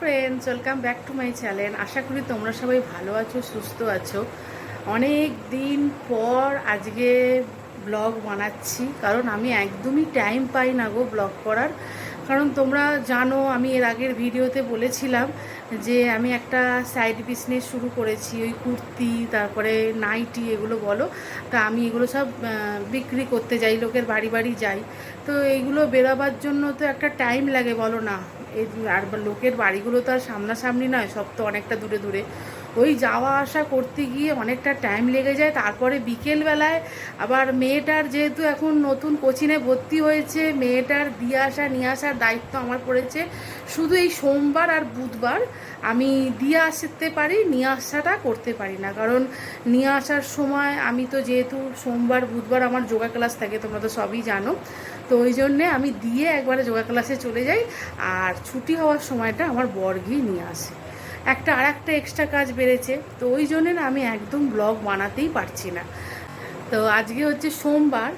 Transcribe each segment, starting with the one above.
Friends welcome back to my channel আশা করি তোমরা সবাই ভালো আছো, সুস্থ আছো। অনেক দিন পর আজকে ব্লগ বানাচ্ছি, কারণ আমি একদমই টাইম পাই না গো ব্লগ করার। কারণ তোমরা জানো, আমি এর আগের ভিডিওতে বলেছিলাম যে আমি একটা সাইড বিজনেস শুরু করেছি, ওই কুর্তি, তারপরে নাইটি এগুলো বলো। তা আমি এগুলো সব বিক্রি করতে যাই, লোকের বাড়ি বাড়ি যাই। তো এইগুলো বেরোবার জন্য তো একটা টাইম লাগে, বলো না। এই আর লোকের বাড়িগুলো তো আর সামনাসামনি নয় সব তো অনেকটা দূরে দূরে। ওই যাওয়া আসা করতে গিয়ে অনেকটা টাইম লেগে যায়। তারপরে বিকেলবেলায় আবার মেয়েটার যেহেতু এখন নতুন কোচিনে ভর্তি হয়েছে, মেয়েটার দিয়ে আসা, নিয়ে আসার দায়িত্ব আমার পড়েছে। শুধু এই সোমবার আর বুধবার আমি দিয়ে আসতে পারি, নিয়ে আসাটা করতে পারি না। কারণ নিয়ে আসার সময় আমি তো যেহেতু সোমবার, বুধবার আমার যোগা ক্লাস থাকে, তোমরা তো সবই জানো। তো ওই জন্যে আমি দিয়ে একবারে যোগা ক্লাসে চলে যাই। আর ছুটি হওয়ার সময়টা আমার বর গিয়ে নিয়ে আসে। একটা আর একটা এক্সট্রা কাজ বেড়েছে। তো ওই জন্যে না আমি একদম ব্লগ বানাতেই পারছি না। তো আজকে হচ্ছে সোমবার,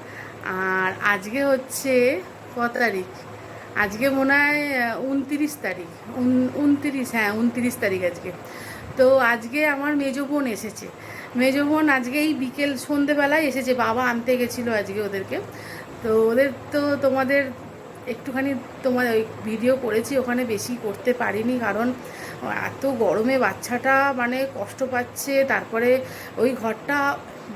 আর আজকে হচ্ছে ক তারিখ? আজকে মনে হয় উনতিরিশ তারিখ। উন- উনতিরিশ হ্যাঁ উনতিরিশ তারিখ আজকে। তো আজকে আমার মেজো বোন এসেছে। মেজো বোন আজকে এই বিকেল সন্ধেবেলায় এসেছে। বাবা আনতে গেছিল আজকে ওদেরকে। তো ওদের তো তোমাদের একটুখানি তোমার ওই ভিডিও করেছি, ওখানে বেশি করতে পারিনি কারণ এত গরমে বাচ্চাটা মানে কষ্ট পাচ্ছে, তারপরে ওই ঘরটা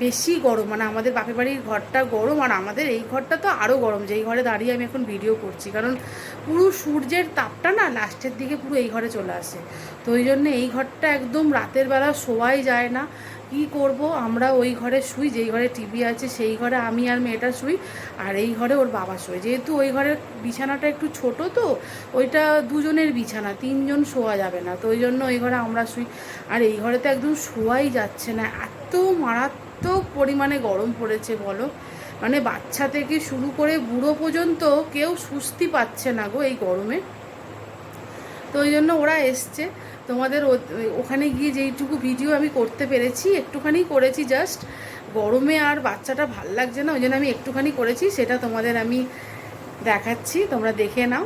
বেশি গরম মানে আমাদের বাপের বাড়ির ঘরটা গরম আর আমাদের এই ঘরটা তো আরও গরম, যেই ঘরে দাঁড়িয়ে আমি এখন ভিডিও করছি, কারণ পুরো সূর্যের তাপটা না লাস্টের দিকে পুরো এই ঘরে চলে আসে, তো ওই জন্য এই ঘরটা একদম রাতের বেলা শোয়াই যায় না কি করব? আমরা ওই ঘরে শুই, যেই ঘরে টিভি আছে সেই ঘরে আমি আর মেয়েটা শুই, আর এই ঘরে ওর বাবা শোয়। যেহেতু ওই ঘরের বিছানাটা একটু ছোট তো, ওইটা দুজনের বিছানা, তিনজন শোয়া যাবে না, তো ওই জন্য ওই ঘরে আমরা শুই। আর এই ঘরে তো একদম শোয়াই যাচ্ছে না, এত মারাত্মক পরিমাণে গরম পড়েছে বলো। মানে বাচ্চা থেকে শুরু করে বুড়ো পর্যন্ত কেউ সুস্থি পাচ্ছে না গো এই গরমে। তো ওই জন্য ওরা এসছে। তোমাদের ওখানে গিয়ে যেইটুকু ভিডিও আমি করতে পেরেছি একটুখানি করেছি জাস্ট গরমে আর বাচ্চাটা ভালো লাগছে না ওই জন্য আমি একটুখানি করেছি সেটা তোমাদের আমি দেখাচ্ছি তোমরা দেখে নাও।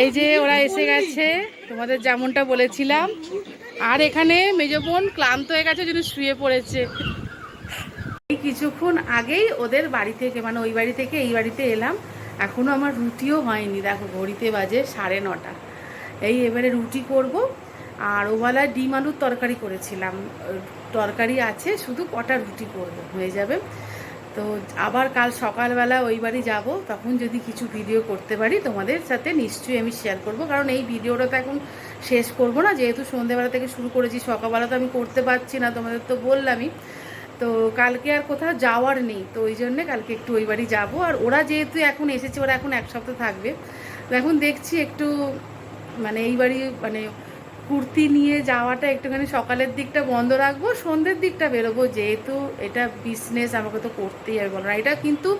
এই যে ওরা এসে গেছে তোমাদের যেমনটা বলেছিলাম। আর এখানে মেজো বোন ক্লান্ত হয়ে গেছে জন্য শুয়ে পড়েছে। কিছুক্ষণ আগেই ওদের বাড়ি থেকে মানে ওই বাড়ি থেকে এই বাড়িতে এলাম। এখনও আমার রুটিও হয়নি। দেখো, ঘড়িতে বাজে সাড়ে নটা। এই এবারে রুটি করব। আর ওবেলায় ডিম আলুর তরকারি করেছিলাম। তরকারি আছে, শুধু কটা রুটি করব, হয়ে যাবে। তো আবার কাল সকালবেলা ওই বাড়ি যাব, তখন যদি কিছু ভিডিও করতে পারি, তোমাদের সাথে নিশ্চয়ই আমি শেয়ার করব। কারণ এই ভিডিওটা তো এখন শেষ করব না, যেহেতু সন্ধেবেলা থেকে শুরু করেছি, সকালবেলা তো আমি করতে পারছি না, তোমাদের তো বললামই। তো কালকে আর কোথাও যাওয়ার নেই, তো ওই জন্যে কালকে একটু ওই বাড়ি যাব। আর ওরা যেহেতু এখন এসেছে, ওরা এখন এক সপ্তাহ থাকবে, তো এখন দেখছি একটু মানে এই বাড়ি মানে কুর্তি নিয়ে যাওয়াটা একটুখানি সকালের দিকটা বন্ধ রাখব, সন্ধ্যের দিকটা বেরোবো, যেহেতু এটা বিজনেস আমাকে তো করতেই হবে বলো না এটা কিন্তু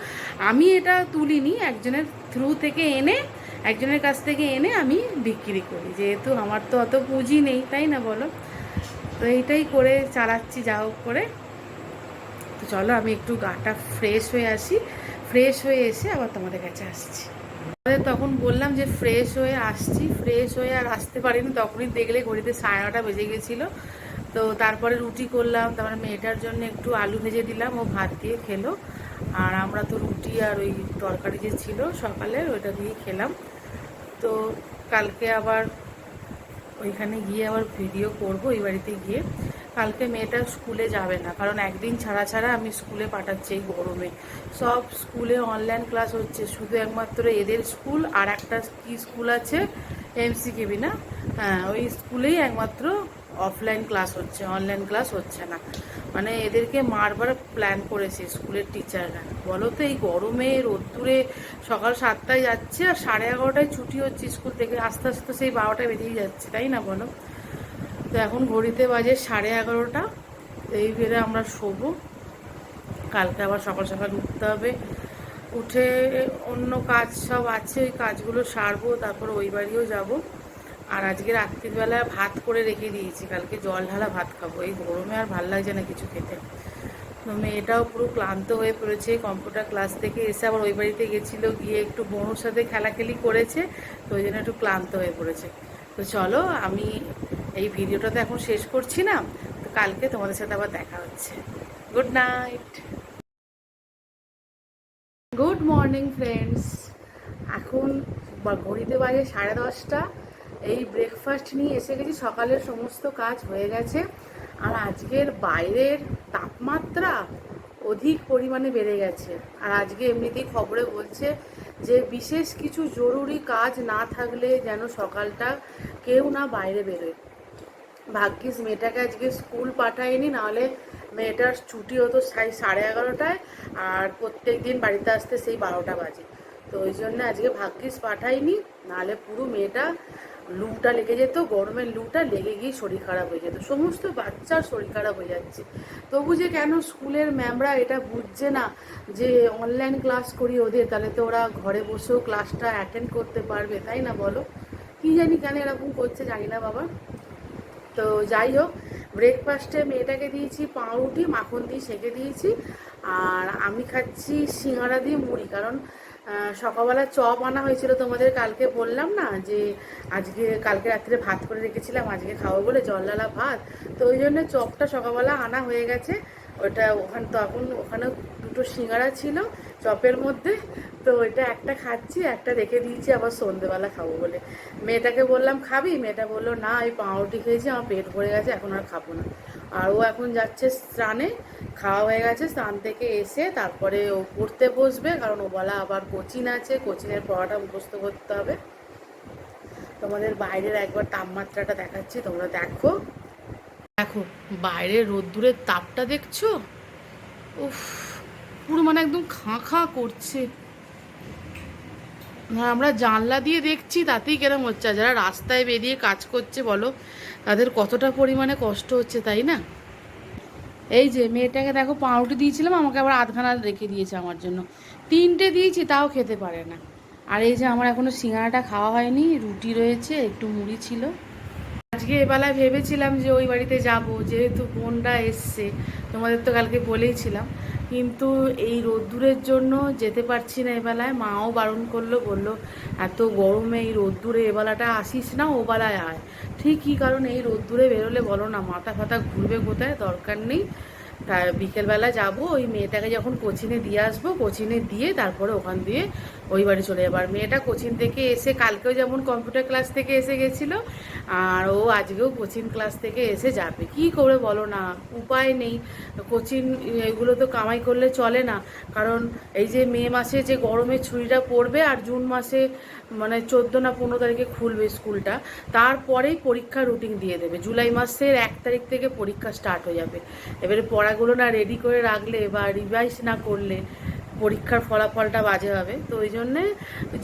আমি এটা তুলিনি, একজনের থ্রু থেকে এনে, একজনের কাছ থেকে এনে আমি বিক্রি করি, যেহেতু আমার তো অত পুঁজি নেই, তাই না বলো? তো এইটাই করে চালাচ্ছি, যা হোক করে। তো চলো, আমি একটু গাটা ফ্রেশ হয়ে আসি। ফ্রেশ হয়ে এসে আবার তোমাদের কাছে আসছি। তখন বললাম যে ফ্রেশ হয়ে আসছি ফ্রেশ হয়ে আর আসতে পারিনি, তখনই দেখলে ঘড়িতে সাড়ে নটা বেজে গেছিল। তো তারপরে রুটি করলাম, তারপরে মেয়েটার জন্য একটু আলু ভেজে দিলাম, ও ভাত দিয়ে খেলো। আর আমরা তো রুটি আর ওই তরকারি যে ছিল সকালে ওইটা দিয়ে খেলাম। তো কালকে আবার ওইখানে গিয়ে আবার ভিডিও করব ওই বাড়িতে গিয়ে। কালকে মেয়েটা স্কুলে যাবে না, কারণ একদিন ছাড়া ছাড়া আমি স্কুলে পাঠাচ্ছি এই গরমে। সব স্কুলে অনলাইন ক্লাস হচ্ছে, শুধু একমাত্র এদের স্কুল আর একটা কি স্কুল আছে? এমসি কেবি না? হ্যাঁ ওই স্কুলেই একমাত্র অফলাইন ক্লাস হচ্ছে অনলাইন ক্লাস হচ্ছে না। মানে এদেরকে মারবার প্ল্যান করেছে স্কুলের টিচাররা বলো তো এই গরমে রোদ্দুরে সকাল সাতটায় যাচ্ছে আর সাড়ে এগারোটায় ছুটি হচ্ছে স্কুল থেকে, আস্তে আস্তে সেই বারোটায় বেরিয়ে যাচ্ছে, তাই না বলো? তো এখন ঘড়িতে বাজে সাড়ে এগারোটা। তো এই বেড়ে আমরা শোবো। কালকে আবার সকাল সকাল উঠতে হবে। উঠে অন্য কাজ সব আছে, ওই কাজগুলো সারবো, তারপর ওই বাড়িও যাব। আর আজকে রাত্রিবেলা ভাত করে রেখে দিয়েছি। কালকে জল ঢালা ভাত খাব। এই গরমে আর ভালো লাগছে না কিছু খেতে। তো মেয়েটাও পুরো ক্লান্ত হয়ে পড়েছে। কম্পিউটার ক্লাস থেকে এসে আবার ওই বাড়িতে গেছিল। গিয়ে একটু বোনোর সাথে খেলাখেলি করেছে। তো ওই জন্য একটু ক্লান্ত হয়ে পড়েছে। তো চলো আমি এই ভিডিওটা তো এখন শেষ করছি না, তো কালকে তোমাদের সাথে আবার দেখা হচ্ছে। Good night good morning friends এখন ঘড়িতে বাজে সাড়ে দশটা। এই ব্রেকফাস্ট নিয়ে এসে গেছি। সকালের সমস্ত কাজ হয়ে গেছে। আর আজকের বাইরের তাপমাত্রা অধিক পরিমাণে বেড়ে গেছে। আর আজকে এমনিতেই খবরে বলছে যে, বিশেষ কিছু জরুরি কাজ না থাকলে যেন সকালটা কেউ না বাইরে বেরোয়। ভাগ্যিস মেয়েটাকে আজকে স্কুল পাঠায়নি, নাহলে মেয়েটার ছুটি হতো সাড়ে এগারোটায় আর প্রত্যেক দিন বাড়িতে আসতে সেই বারোটা বাজে। তো ওই জন্য আজকে ভাগ্যিস পাঠাইনি নাহলে পুরো মেয়েটা লুটা লেগে যেত, গরমের লুটা লেগে গিয়ে শরীর খারাপ হয়ে যেত। সমস্ত বাচ্চার শরীর খারাপ হয়ে যাচ্ছে। তবু যে কেন স্কুলের ম্যামরা এটা বুঝছে না যে অনলাইন ক্লাস করি ওদের, তাহলে তো ওরা ঘরে বসেও ক্লাসটা অ্যাটেন্ড করতে পারবে, তাই না বলো? কি জানি কেন এরকম করছে জানি না বাবা। তো যাই হোক ব্রেকফাস্টে মেয়েটাকে দিয়েছি পাউরুটি, মাখন দিয়ে সেঁকে দিয়েছি আর আমি খাচ্ছি সিঙ্গারা দিয়ে মুড়ি। কারণ সকালবেলা চপ আনা হয়েছিল তোমাদের কালকে বললাম না যে আজকে, কালকে রাত্রে ভাত করে রেখেছিলাম, আজকে খাব বলে জলডালা ভাত। তো ওই জন্য চপটা সকালবেলা আনা হয়ে গেছে। ওটা ওখানে তখন ওখানে দুটো সিঙ্গারা ছিল। চপের মধ্যে। তো এটা একটা খাচ্ছি, একটা রেখে দিয়েছি, আবার সন্ধেবেলা খাব বলে। মেয়েটাকে বললাম, খাবি? মেয়েটা বলল, না আমি পাউরুটি খেয়েছি, আমার পেট ভরে গেছে, এখন আর খাব না। আর ও এখন যাচ্ছে স্নানে, খাওয়া হয়ে গেছে, স্নান থেকে এসে তারপরে ও পড়তে বসবে, কারণ ও বলা আবার কোচিং আছে কোচিংয়ের পড়াটা মুখস্থ করতে হবে। তোমাদের বাইরের একবার তাপমাত্রাটা দেখাচ্ছি, তোমরা দেখো। দেখো বাইরে রোদ্দুরের তাপটা দেখছ? উফ। পুরো মানে একদম খাঁ খাঁ করছে। আমরা জানলা দিয়ে দেখছি, তাতেই কেরম হচ্ছে। যারা রাস্তায় বেরিয়ে কাজ করছে, বলো, তাদের কতটা পরিমাণে কষ্ট হচ্ছে, তাই না? এই যে, মেয়েটাকে দেখো, পাউরুটি দিয়েছিলাম, আমাকে আবার আধখানা রেখে দিয়েছে আমার জন্য। তিনটে দিয়েছি, তাও খেতে পারে না। আর এই যে, আমার এখনও সিঙ্গারাটা খাওয়া হয়নি, রুটি রয়েছে, একটু মুড়ি ছিল। আজকে এবেলায় ভেবেছিলাম যে, ওই বাড়িতে যাব, যেহেতু বোনরা এসছে, তোমাদের তো কালকে বলেইছিলাম। কিন্তু এই রোদ্দুরের জন্য যেতে পারছি না এবেলায়। মাও বারণ করল, বলল, এত গরমে এই রোদ্দুরে এবেলাটা আসিস না, ও বেলায় আয়। ঠিকই কারণ এই রোদ্দুরে বেরোলে বলো না, মাথা ফাতা ঘুরবে কোথায়? দরকার নেই। বিকেলবেলা যাব, ওই মেয়েটাকে যখন কোচিনে দিয়ে আসব, কোচিনে দিয়ে তারপরে ওখান দিয়ে ওই বাড়ি চলে যাব। আর মেয়েটা কোচিং থেকে এসে কালকেও যেমন কম্পিউটার ক্লাস থেকে এসে গেছিল, আর ও আজকেও কোচিং ক্লাস থেকে এসে যাবে। কি করে বলো না, উপায় নেই। কোচিং এগুলো তো কামাই করলে চলে না। কারণ এই যে মে মাসে যে গরমের ছুরিটা পড়বে, আর জুন মাসে মানে চোদ্দ না পনেরো তারিখে খুলবে স্কুলটা। তারপরেই পরীক্ষার রুটিন দিয়ে দেবে। জুলাই মাসের এক তারিখ থেকে পরীক্ষা স্টার্ট হয়ে যাবে। এবারে পড়াগুলো না রেডি করে রাখলে বা রিভাইজ না করলে পরীক্ষার ফলাফলটা বাজে হবে। তো ওই জন্যে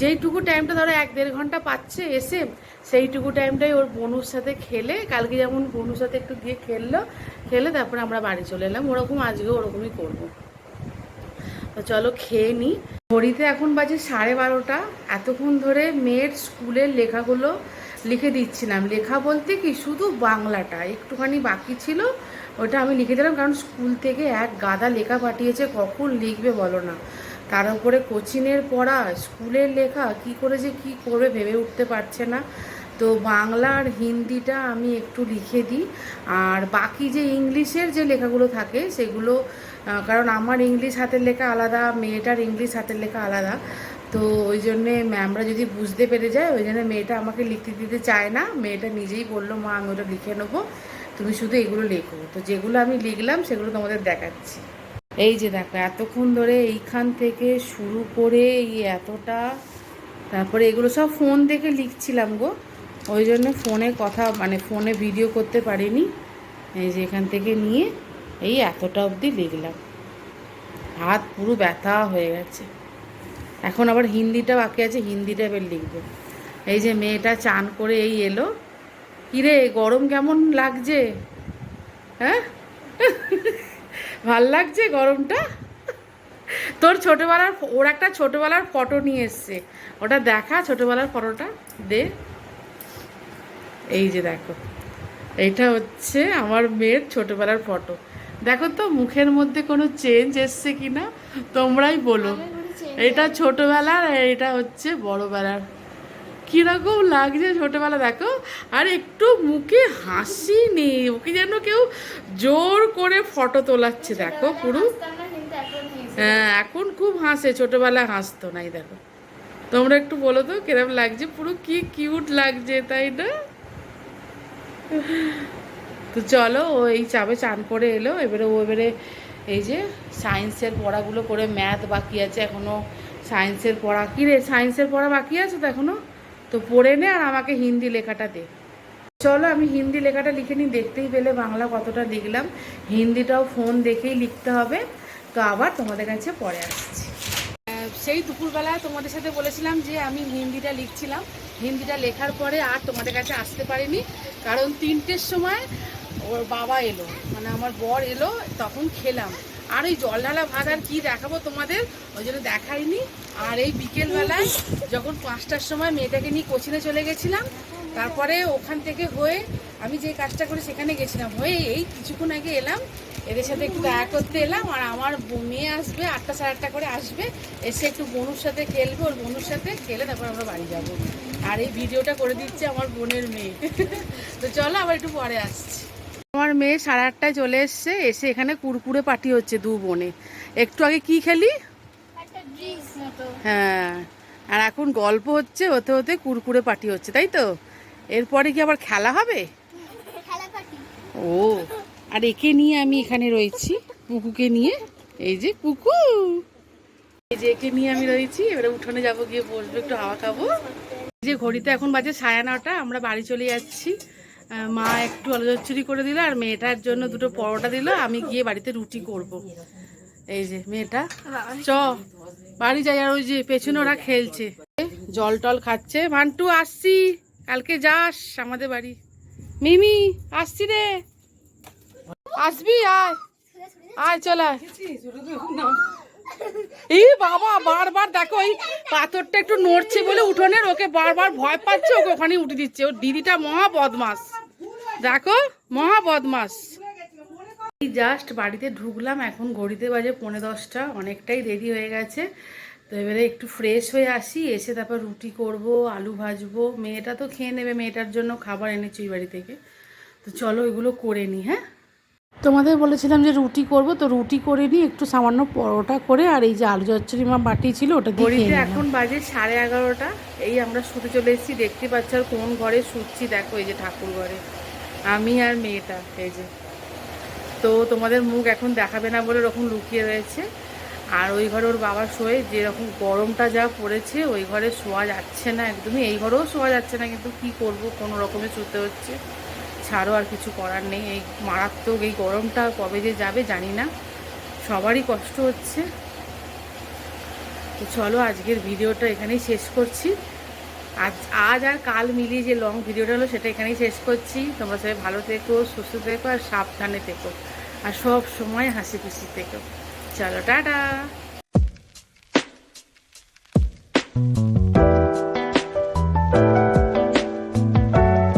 যেইটুকু টাইমটা ধরো এক দেড় ঘণ্টা পাচ্ছে এসে, সেইটুকু টাইমটাই ওর বনুর সাথে খেলে। কালকে যেমন বনুর সাথে একটু গিয়ে খেললো, খেলে তারপরে আমরা বাড়ি চলে এলাম। ওরকম আজকেও ওরকমই করব। তো চলো খেয়ে নিই ঘড়িতে এখন বাজে সাড়ে বারোটা। এতক্ষণ ধরে মেয়ের স্কুলের লেখাগুলো লিখে দিচ্ছিলাম। লেখা বলতে কি, শুধু বাংলাটা। একটুখানি বাকি ছিল, ওটা আমি লিখে দিলাম। কারণ স্কুল থেকে এক গাদা লেখা পাঠিয়েছে, কখন লিখবে বলো না। তার উপরে কোচিংয়ের পড়া, স্কুলের লেখা, কি করে যে কি করবে ভেবে উঠতে পারছে না। তো বাংলা আর হিন্দিটা আমি একটু লিখে দিই। আর বাকি যে ইংলিশের যে লেখাগুলো থাকে, সেগুলো কারণ আমার ইংলিশ হাতের লেখা আলাদা, মেয়েটার ইংলিশ হাতের লেখা আলাদা। তো ওই জন্যে ম্যামরা যদি বুঝতে পেরে যায়, ওই জন্য মেয়েটা আমাকে লিখতে দিতে চায় না। মেয়েটা নিজেই বলল, মা, আমি ওটা লিখে নেব। তুমি শুধু এগুলো লেখো। তো যেগুলো আমি লিখলাম, সেগুলো তোমাদের দেখাচ্ছি। এই যে দেখো, এতক্ষণ ধরে এইখান থেকে শুরু করে এই এতটা, তারপরে এগুলো সব ফোন থেকে লিখছিলাম গো। ওই জন্য ফোনে কথা মানে ফোনে ভিডিও করতে পারিনি। এই যে এখান থেকে নিয়ে এই এতটা অবধি লিখলাম হাত পুরো ব্যথা হয়ে গেছে। এখন আবার হিন্দিটা বাকি আছে, হিন্দিটা এবার লিখব। এই যে মেয়েটা চান করে এই এলো। কিরে, গরম কেমন লাগছে? হ্যাঁ? ভালো লাগছে গরমটা? তোর ছোটবেলার, ওর একটা ছোটবেলার ফটো নিয়ে এসছে। ওটা দেখা ছোটবেলার ফটোটা দে। এই যে দেখো এইটা হচ্ছে আমার মেয়ের ছোটবেলার ফটো দেখো তো মুখের মধ্যে কোনো চেঞ্জ এসছে কি না তোমরাই বলো। এটা ছোটবেলার আর এটা হচ্ছে বড়বেলার। কীরকম লাগছে ছোটবেলা দেখো। আর একটু মুখে হাসি নেই ওকে যেন কেউ জোর করে ফটো তোলাচ্ছে দেখো পুরো। হ্যাঁ এখন খুব হাসে ছোটবেলা হাসতো নাই দেখো। তোমরা একটু বলো তো কিরম লাগছে? পুরো কি কিউট লাগছে তাই না? তো চলো, ও এই চাবে চান করে এলো। এবারে ও এবারে এই যে সায়েন্সের পড়াগুলো করে ম্যাথ বাকি আছে এখনও। সায়েন্সের পড়া, কী রে সায়েন্সের পড়া বাকি আছে তো এখনও? তো পড়ে নে আর আমাকে হিন্দি লেখাটা দে। চলো, আমি হিন্দি লেখাটা লিখে নিই, দেখতেই পেলে বাংলা কতটা লিখলাম হিন্দিটাও ফোন দেখেই লিখতে হবে। তো আবার তোমাদের কাছে পরে আসছি। সেই দুপুরবেলায় তোমাদের সাথে বলেছিলাম যে আমি হিন্দিটা লিখছিলাম। হিন্দিটা লেখার পরে আর তোমাদের কাছে আসতে পারিনি। কারণ তিনটের সময় ওর বাবা এলো মানে আমার বর এলো, তখন খেলাম। আর ওই জল ঢালা ভাত আর কি দেখাবো তোমাদের, ওই জন্য দেখাইনি। আর এই বিকেলবেলায় যখন পাঁচটার সময় মেয়েটাকে নিয়ে কোচিনে চলে গেছিলাম, তারপরে ওখান থেকে হয়ে আমি যে কাজটা করে সেখানে গেছিলাম। হয়ে এই কিছুক্ষণ আগে এলাম, এদের সাথে একটু দেখা করতে এলাম, আর আমার মেয়ে আসবে, আটটা সাড়ে আটটা করে আসবে, এসে একটু বনুর সাথে খেলবে, ওর বনুর সাথে খেলে তারপর আমরা বাড়ি যাব। আর এই ভিডিওটা করে দিচ্ছে আমার বোনের মেয়ে। তো চলো আবার একটু পরে আসছি। আমার মেয়ে সাড়ে আটটায় চলে এসছে এসে এখানে কুরকুরে পার্টি হচ্ছে দু বোনে। একটু আগে কি খেলি। হ্যাঁ আর এখন গল্প হচ্ছে হতে হতে কুরকুরে পার্টি হচ্ছে তাই তো? এরপরে কি আবার খেলা হবে? ও আর একে নিয়ে আমি এখানে রয়েছি পুকুকে নিয়ে। এই যে পুকু। এই যে একে নিয়ে আমি রয়েছি এবারে উঠোনে যাব গিয়ে বসবো একটু হাওয়া খাব। যে ঘড়িতে এখন বাজে সাড়ে নটা, আমরা বাড়ি চলে যাচ্ছি। মা একটু আলু চচ্চড়ি করে দিল আর মেয়েটার জন্য দুটো পরোটা দিল। আমি গিয়ে বাড়িতে রুটি করব। এই যে মেয়েটা, চ, বাড়ি যাই আর ওই যে পেছনে ওরা খেলছে। জল টল খাচ্ছে। মান্টু আসছি। কালকে যাস আমাদের বাড়ি। মিমি, আসছি রে। আসবি, আয়। আয়, চল আয়। এই বাবা, বারবার দেখো ওই পাথরটা একটু নড়ছে বলে উঠোনের, ওকে বারবার ভয় পাচ্ছে, ওকে ওখানে উঠে দিচ্ছে। ওর দিদিটা মহা বদমাস। দেখো, মহা বদমাস। জাস্ট বাড়িতে ঢুকলাম, এখন ঘড়িতে বাজে পৌনে দশটা, অনেকটাই দেরি হয়ে গেছে। তো এবারে একটু ফ্রেশ হয়ে আসি, এসে তারপর রুটি করব, আলু ভাজবো। মেয়েটা তো খেয়ে নেবে, মেয়েটার জন্য খাবার এনেছি বাড়ি থেকে। তো চলো এগুলো করে নিই হ্যাঁ? তোমাদের বলেছিলাম যে রুটি করব তো রুটি করে নিই একটু সামান্য পরোটা করে আর এই যে আলু চচ্চড়ি মা বাটি ছিল ওটা দিয়ে এখন বাজে সাড়ে এগারোটা। এই আমরা শুতে চলে এসেছি দেখতে পাচ্ছি আর কোন ঘরে শুচ্ছি? দেখো এই যে ঠাকুর ঘরে। আমি আর মেয়েটা এই যে। তো তোমাদের মুখ এখন দেখাবে না বলে ওরকম লুকিয়ে রয়েছে। আর ওই ঘরে ওর বাবা শোয়ে যেরকম গরমটা যা পড়েছে ওই ঘরে শোয়া যাচ্ছে না একদমই। এই ঘরেও শোয়া যাচ্ছে না কিন্তু কি করব? কোনো রকমে শুতে হচ্ছে। ছাড়ো আর কিছু করার নেই। এই মারাত্মক এই গরমটা কবে যে যাবে জানি না। সবারই কষ্ট হচ্ছে। তো চলো আজকের ভিডিওটা এখানেই শেষ করছি। আজ আজ আর কাল মিলিয়ে যে লং ভিডিওটা হলো সেটা এখানেই শেষ করছি। তোমরা সবাই ভালো থেকো, সুস্থ থেকো আর সাবধানে থেকো। আর সব সময় হাসি খুশি থেকো। চলো, টাটা!